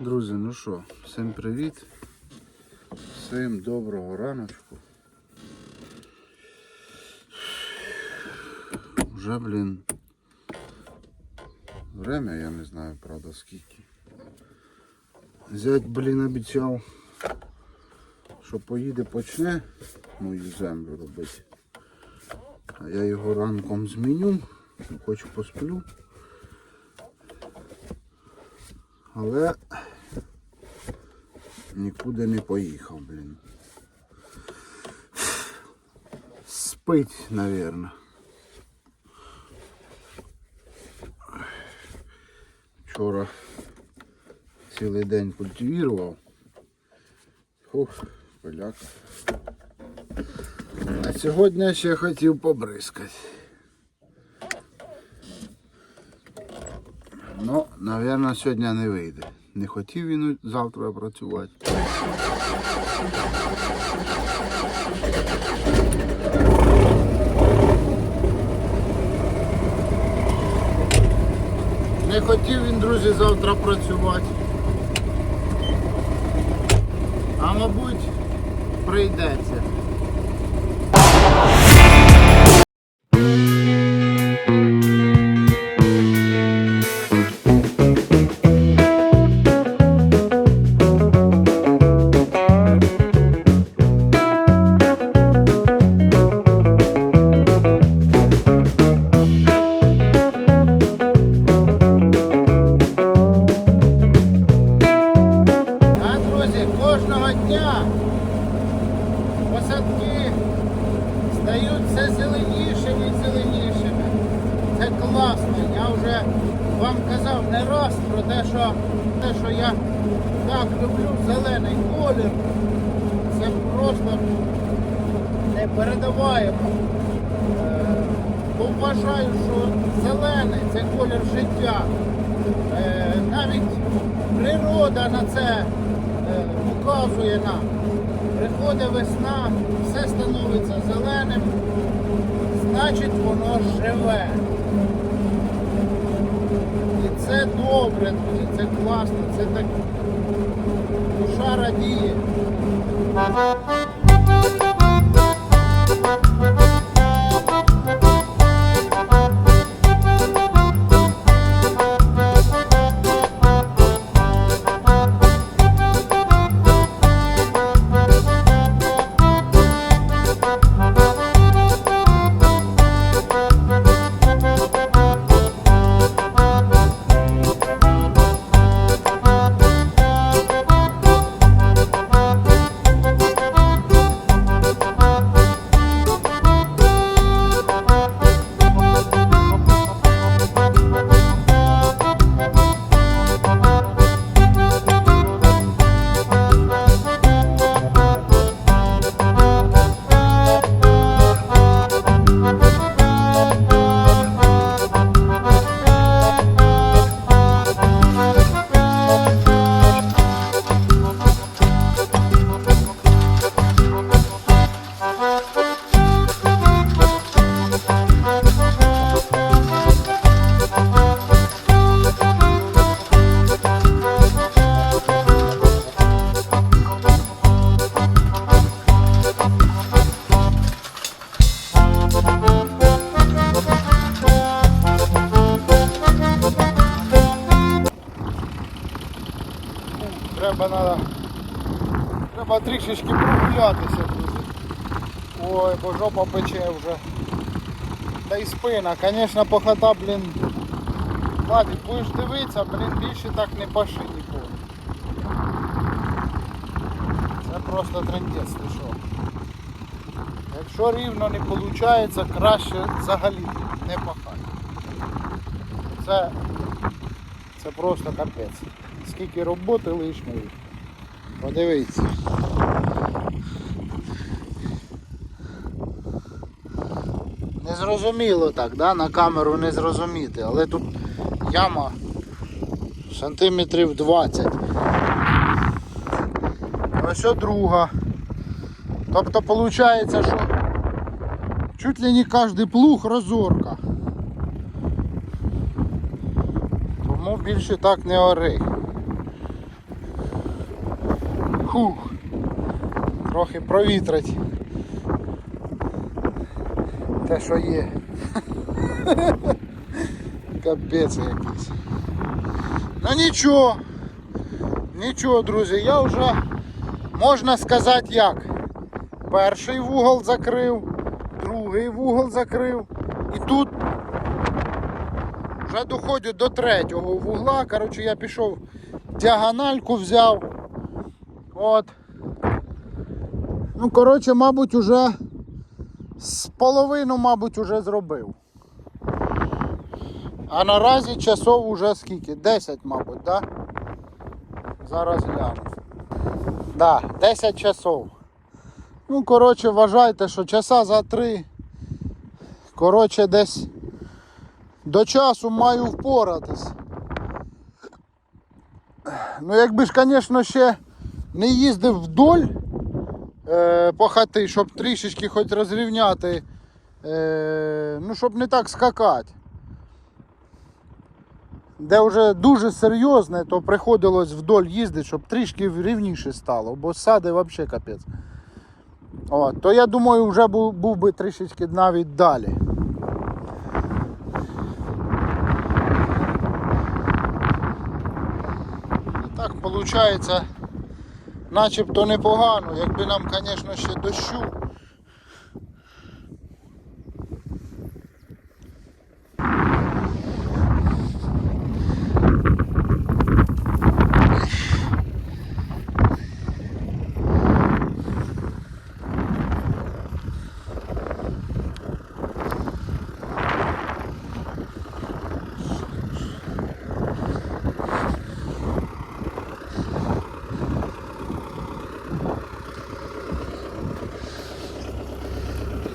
Друзі, ну що, всім привіт. Всім доброго раночку. Вже, блін. Время я не знаю, правда, скільки. Зять, блін, обіцяв, що поїде почне мою землю робити. А я його ранком зміню, хоч посплю. Але нікуди не поїхав, блін. Спить, напевно. Вчора цілий день культивував. Фух, поляка. А сьогодні ще хотів побризкати. Ну, напевно, сьогодні не вийде. Не хотів він завтра працювати. Не хотів він, друзі, завтра працювати. А мабуть, прийдеться. Приходить весна, все становиться зеленим, значить воно живе. І це добре, друзі, це класно, це так душа радіє. Треба надо, треба трішечки прогулятися, друзі. Ой, бо жопа пече вже. Та й спина, звісно, похота, блін. Владик, будеш дивитися, блін, більше так не паши ніколи. Це просто трендець, ти що. Якщо рівно не виходить, краще взагалі не пахати. Це, це просто капець. Скільки роботи лишньої. Подивіться. Незрозуміло так, да? на камеру не зрозуміти, але тут яма сантиметрів 20. Ось друга. Тобто виходить, що чуть ли не кожен плуг розорка. Тому більше так не ори. Фух. Трохи провітрить. Те, що є. Капець якийсь. Ну нічого. Нічого, друзі, я вже можна сказати як. Перший вугол закрив, другий вугол закрив. І тут вже доходжу до третього вугла. Коротше, я пішов діагональку взяв. От. Ну, коротше, мабуть, уже з половину, мабуть, уже зробив. А наразі часов уже скільки? 10, мабуть, да? Зараз гляну. Да, 10 часов. Ну, коротше, вважайте, що часа за 3. Коротше, десь до часу маю впоратись. Ну, якби ж, звісно, ще не їздив вдоль е, по хати, щоб трішечки хоч розрівняти, е, ну, щоб не так скакати. Де вже дуже серйозне, то приходилось вдоль їздити, щоб трішки рівніше стало, бо сади взагалі капець. То я думаю, вже був, був би трішечки навіть далі. Так виходить, начебто непогано, якби нам, звісно, ще дощу.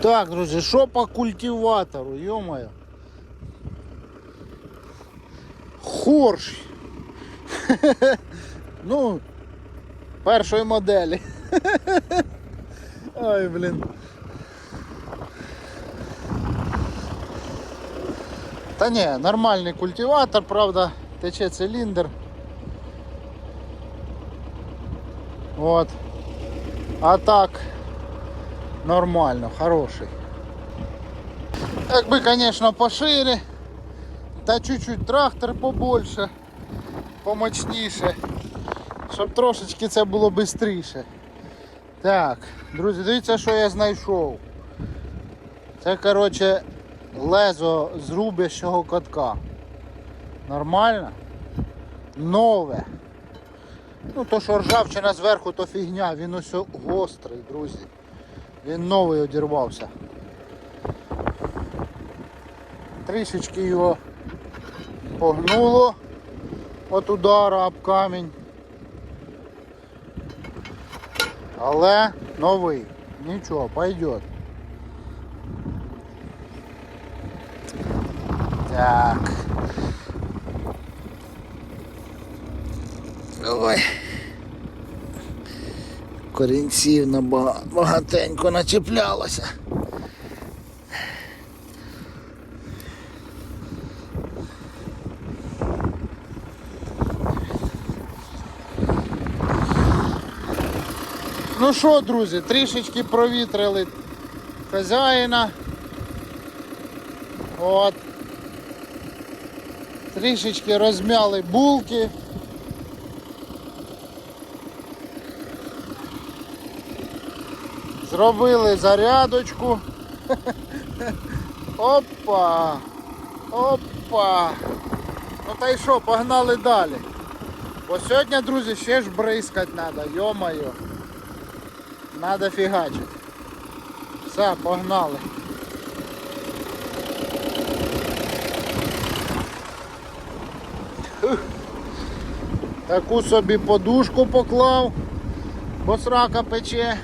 Так, друзі, що по культиватору, йомаю. Хорш. ну, першої моделі. Ой, блін. Та ні, нормальний культиватор, правда, тече циліндр. От. А так Нормально, хороший. Якби, звісно, пошире, та чуть-чуть трактор побольше, помощніше, щоб трошечки це було швидше. Так, друзі, дивіться, що я знайшов. Це, коротше, лезо з рубящого катка. Нормально? Нове. Ну, то що ржавчина зверху, то фігня, він ось гострий, друзі. Він новий одірвався. Трішечки його погнуло от удара об камінь. Але новий. Нічого, пойдет. Так. Ой. Корінців багатенько начеплялося. Ну що, друзі, трішечки провітрили хазяїна. От. Трішечки розмяли булки. Зробили зарядочку. Опа! Опа! Ну та й що, погнали далі. Бо сьогодні, друзі, ще ж бризкать треба, йо-моє. Надо фігачити. Все, погнали. Таку собі подушку поклав, бо срака пече.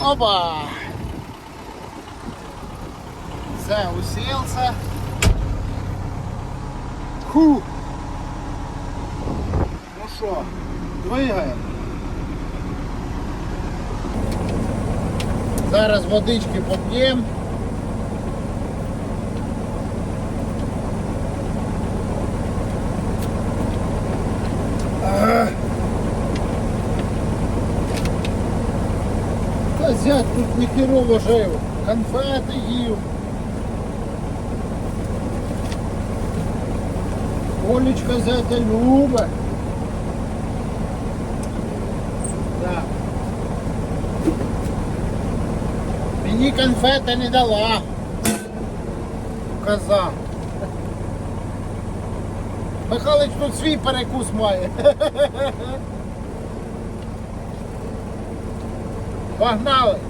Опа! Все, уселся. Ху! Ну що, двигаємо. Зараз водички поп'ємо. І хірово жив. Конфети їв. Олечка зятя любить. Так. Мені конфети не дала. Коза. Михайлович тут свій перекус має. Погнали!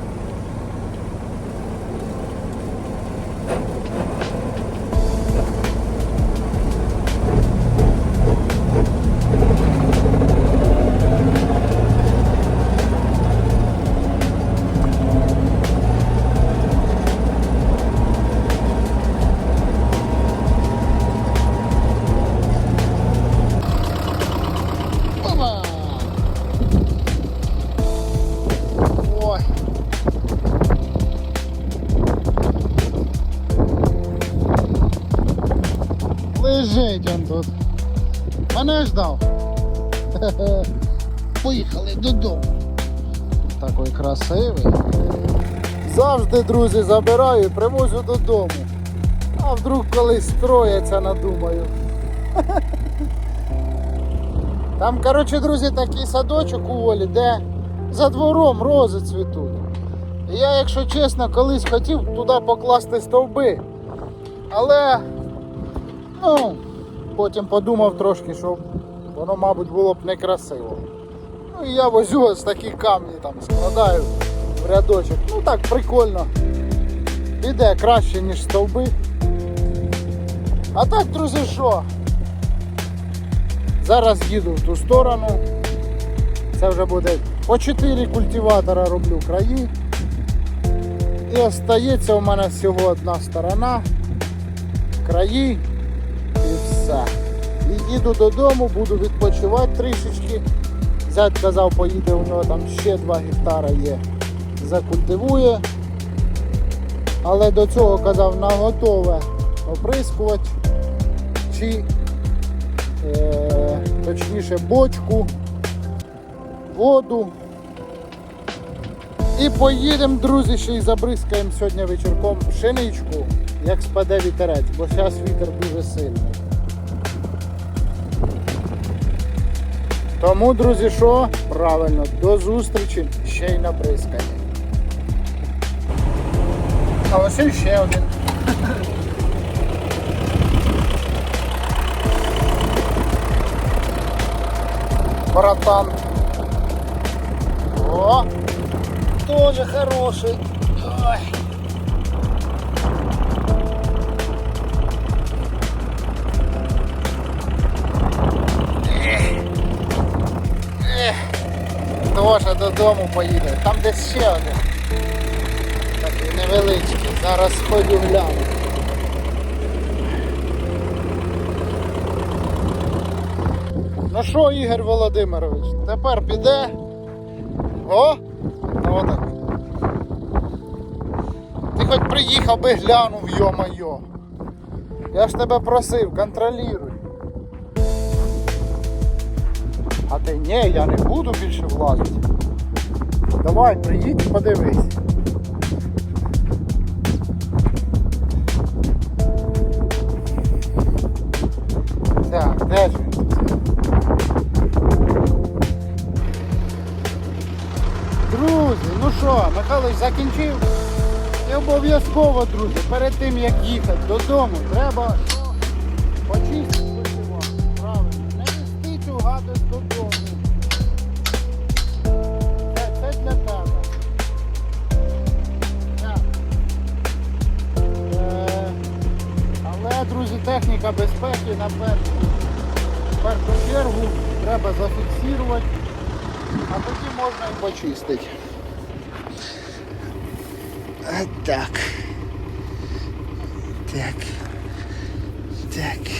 Лежить он тут. Мене ждав. Поїхали додому. Такий красивий. Завжди, друзі, забираю і привозю додому. А вдруг колись строяться, надумаю. Там, коротше, друзі, такий садочок у Олі, де за двором рози цвітуть. Я, якщо чесно, колись хотів туди покласти стовби. Але ну, потім подумав трошки, що воно, мабуть, було б некрасиво. Ну і я возю ось такі камні там складаю в рядочок. Ну так прикольно. Іде краще, ніж стовби. А так, друзі, що? Зараз їду в ту сторону. Це вже буде по 4 культиватора роблю краї. І остається у мене всього одна сторона. Краї все. І їду додому, буду відпочивати трішечки. Зять казав, поїде, у нього там ще 2 гектара є. Закультивує. Але до цього казав на готове оприскувати. Чи е, точніше бочку, воду. І поїдемо, друзі, ще й забризкаємо сьогодні вечірком пшеничку, як спаде вітерець, бо зараз вітер дуже сильний. Тому, друзі, що? Правильно, до зустрічі ще й на бризканні. А ось і ще один. братан. О, тоже хороший. Ой. Додому поїде. Там десь ще один. Такий невеличкий. Зараз сходю гляну. Ну що, Ігор Володимирович, тепер піде. О! Ну отак. Ти хоч приїхав би глянув, йо-майо. Я ж тебе просив, контролюй. А ти ні, я не буду більше влазити. Давай, приїдь подивись. Так, де ж він? Друзі, ну що, Михайлович закінчив? І обов'язково, друзі, перед тим як їхати додому, треба почистити. Правильно. Не нести цю гадость додому. Техніка безпеки на першу, чергу треба зафіксувати а тоді можна і почистити. Так. Так. Так. Так.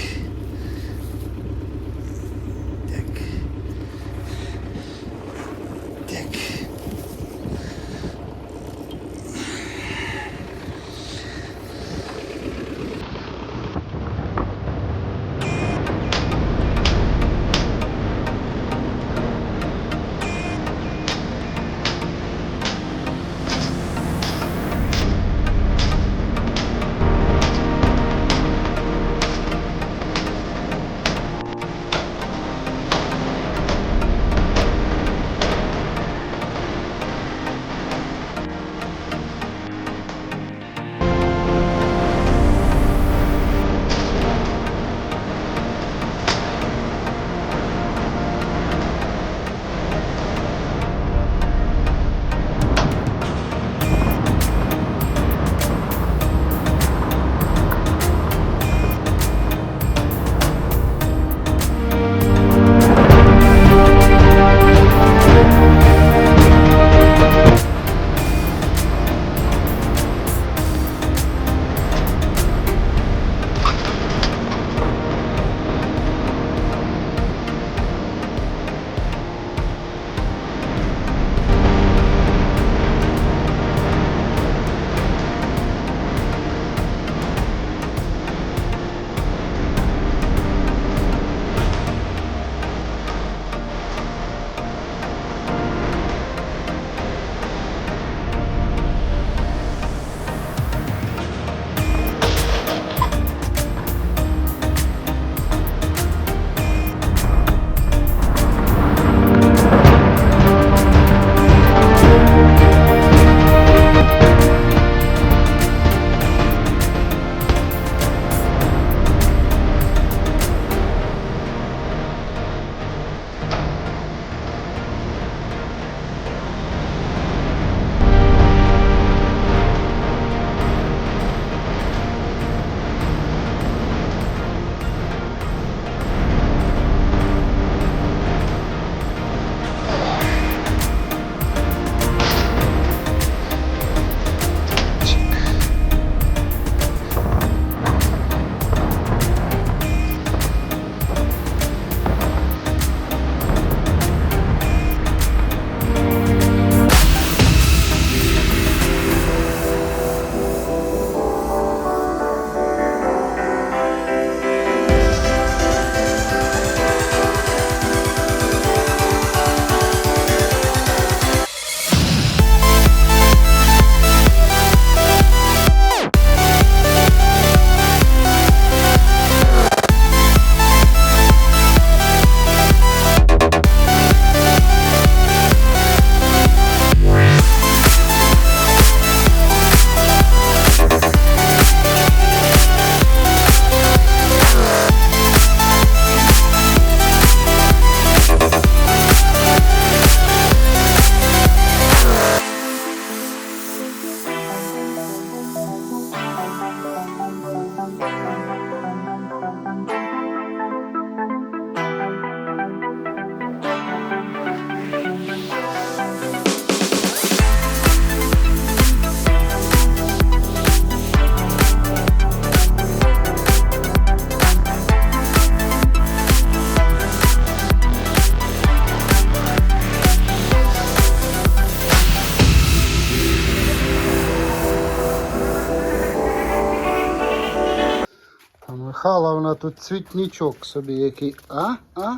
Вона тут цвітничок собі який. А? А?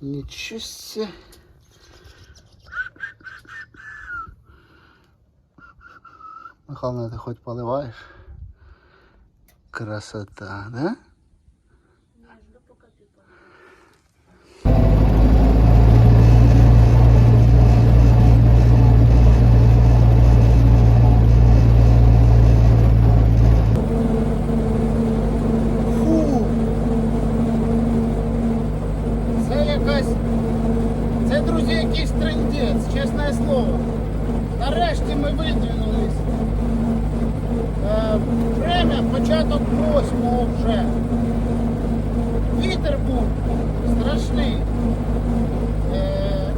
Нічого Михайло, ти хоч поливаєш? Красота, да? Фу. Це якась. Це, друзі, якийсь трендець, чесне слово. Нарешті ми видвинулись. Е, время початок восьмого вже. Вітер був страшний. Е,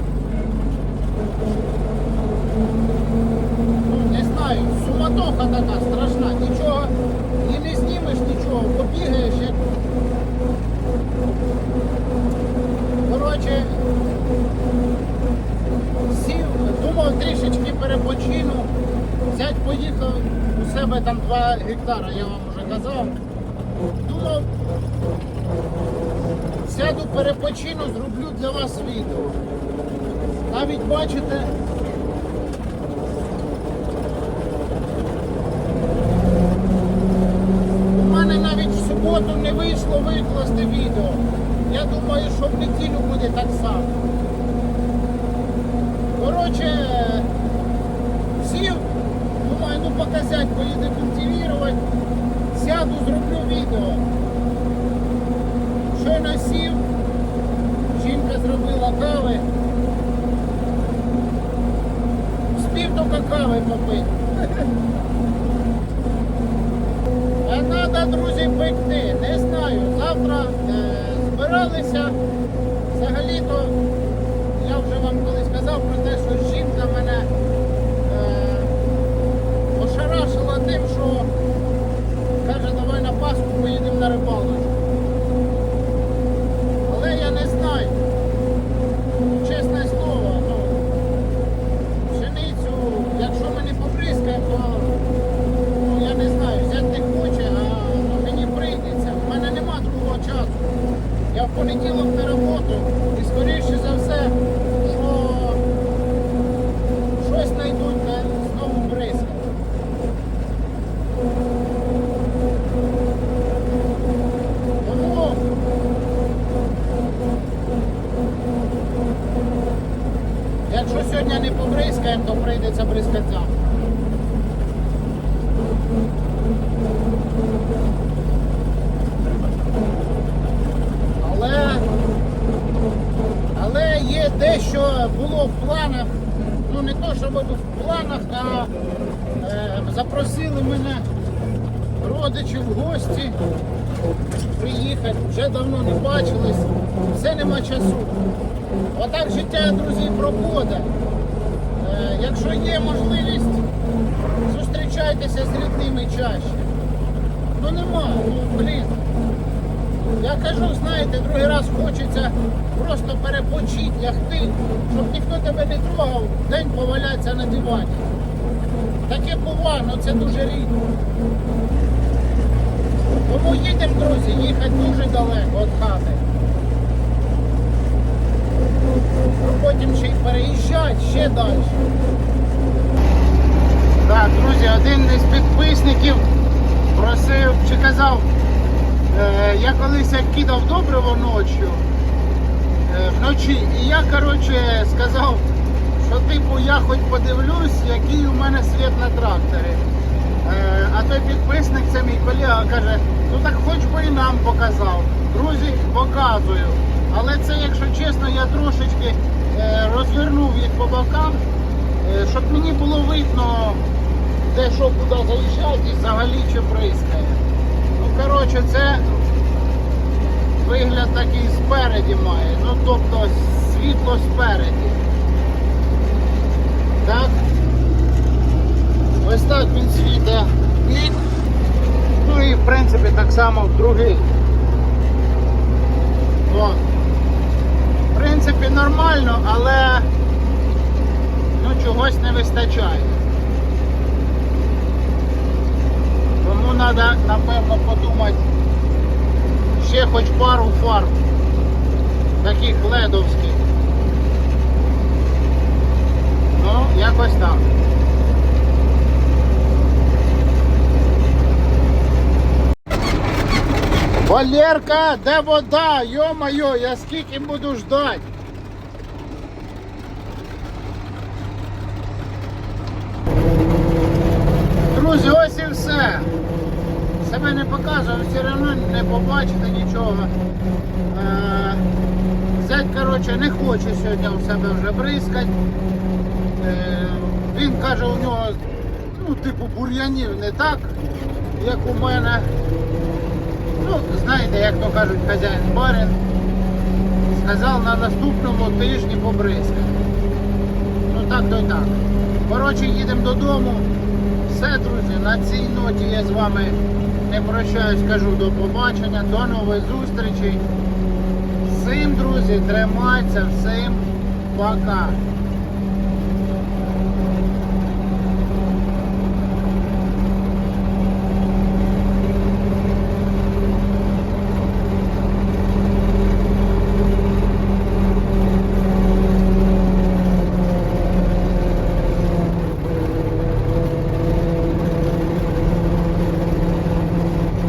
ну, не знаю, суматоха така страшна, нічого і не знімеш нічого, побігаєш як. Коротше, сів, думав трішечки перепочину. Зять поїхав у себе там 2 гектара, я вам вже казав. Думав, сяду перепочину, зроблю для вас відео. Навіть бачите, у мене навіть в суботу не вийшло викласти відео. Я думаю, що в неділю буде так само. Коротше, сів, думаю, ну показать, поїде культивувати, сяду, зроблю відео. Сів, жінка зробила кави. Спів тільки кави попити. А треба, друзі, пекти. Не знаю. Завтра е, збиралися. Взагалі-то я вже вам колись казав про те, що жінка мене е, ошарашила тим, що каже, давай на Пасху поїдемо на рибалку. Але я не знаю. Чесне слово, ну, пшеницю, якщо ми не побризкаємо, то ну, я не знаю, взяти не хоче, а ну, мені прийдеться. У мене нема другого часу. Я в понеділок на роботу і скоріше за все, що щось знайдуть де знову бризкати. Тому якщо сьогодні не побризкаємо, то прийдеться бризкати завтра. Але, але є дещо було в планах, ну не то, щоб в планах, а е, запросили мене родичі в гості приїхати, вже давно не бачились, все нема часу. Отак життя, друзі, проходить. Е, якщо є можливість, зустрічайтеся з рідними чаще. Ну нема, ну блін. Я кажу, знаєте, другий раз хочеться просто перепочити, лягти, щоб ніхто тебе не трогав, день повалятися на дивані. Таке буває, це дуже рідко. Тому їдемо, друзі, їхати дуже далеко від хати. А потім ще й переїжджати ще далі. Так, друзі, один із підписників просив чи казав, я колись як кидав добриво ночі, е, вночі, і я, коротше, сказав, що типу я хоч подивлюсь, який у мене світ на тракторі. Е, а той підписник, це мій колега, каже, ну так хоч би і нам показав. Друзі, показую. Але це, якщо чесно, я трошечки е, розвернув їх по бокам, е, щоб мені було видно, де що куди заїжджати і взагалі чи бризкає. Коротше, це вигляд такий спереді має. Ну, тобто світло спереді. Так. Ось так він світить бік. Ну і в принципі так само в другий. О. В принципі нормально, але ну, чогось не вистачає. Тому треба напевно подумати ще хоч пару фар. Таких ледовських. Ну, якось так. Валерка, де вода? Йо-моє, я скільки буду ждать? Друзі, ось і все. Себе не показував, все одно не побачите нічого. Е, Зять, коротше, не хоче сьогодні у себе вже бризкати. Е, Він каже, у нього, ну, типу, бур'янів не так, як у мене. Ну, знаєте, як то кажуть, хазяїн барин. Сказав на наступному тижні побризкати. Ну так то й так. Коротше, їдемо додому. Все, друзі, на цій ноті я з вами не прощаюсь, кажу до побачення, до нових зустрічей. Всім, друзі, тримайтеся, всім пока.